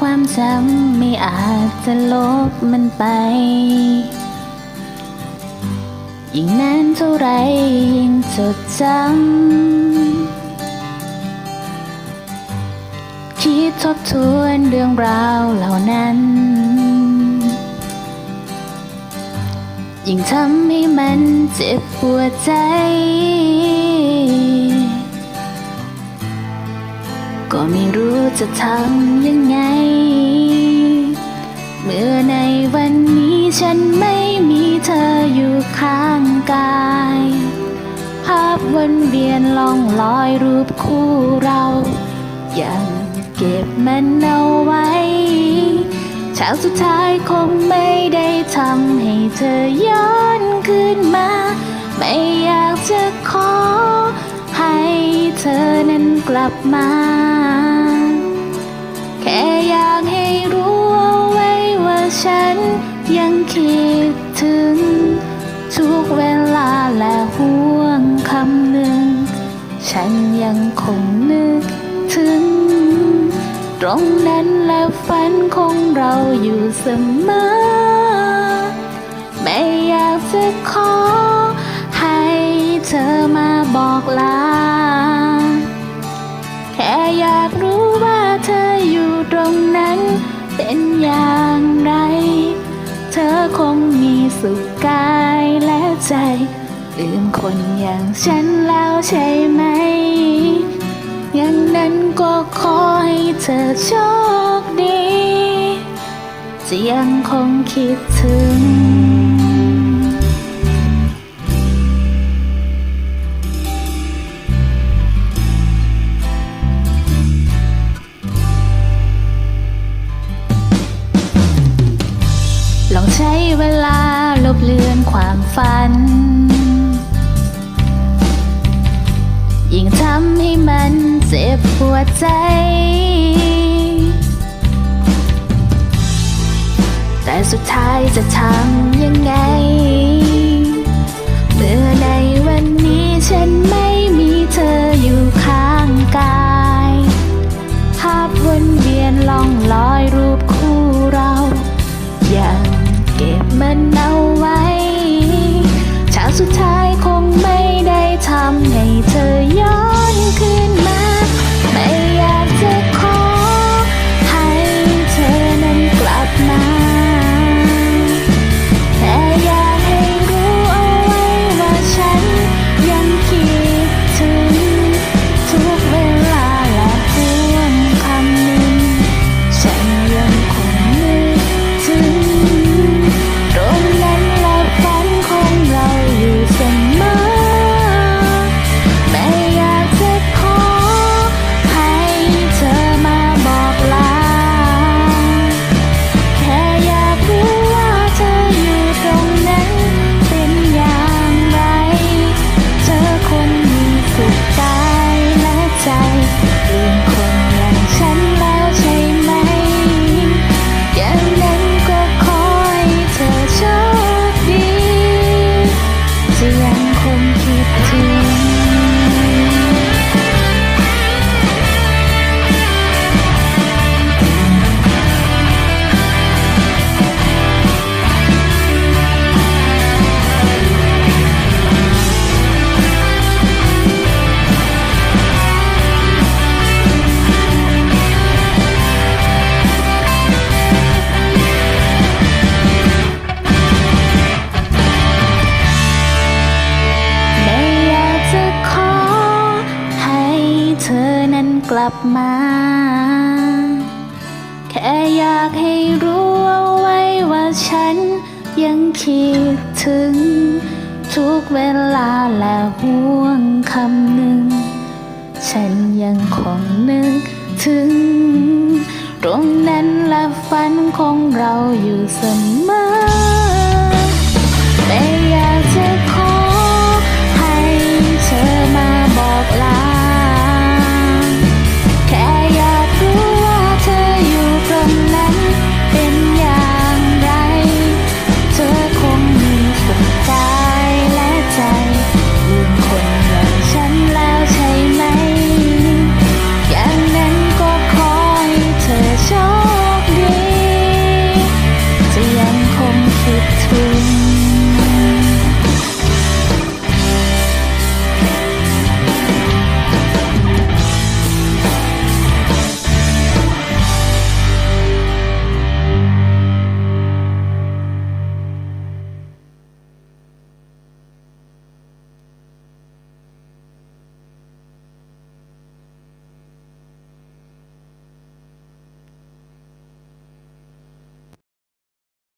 ความจำไม่อาจจะลบมันไป ยิ่งนานเท่าไรยิ่งจดจำ คิดทบทวนเรื่องราวเหล่านั้น ยิ่งทำให้มันเจ็บปวดใจ ก็ไม่รู้จะทำยังไง เมื่อในวันนี้ฉันไม่มีเธออยู่ข้างกาย ภาพวนเวียนล่องลอยรูปคู่เรา ยังเก็บมันเอาไว้เช้าสุดท้ายคงไม่ได้ทำให้เธอย้อนคืนมา ไม่อยากจะขอให้เธอนั้น กลับมา แค่อยากให้รู้เอาไว้ว่าฉันยังคิดถึง ทุกเวลาและห่วงคำหนึ่ง ฉันยังคงนึกถึง ตรงนั้นและฝันของเราอยู่เสมอ ไม่อยากจะขอให้เธอมาบอกลา คงมีสุขกายและใจ ลืมคนอย่างฉันแล้วใช่ไหม อย่างนั้นก็ขอให้เธอโชคดีจะยังคงคิดถึง เจ็บหัวใจ แต่สุดท้ายจะทำยังไง กลับมา แค่อยากให้รู้เอาไว้ว่าฉันยังคิดถึง ทุกเวลาและห่วงคำหนึ่ง ฉันยังคงนึกถึง ตรงนั้นและฝันของเราอยู่เสมอ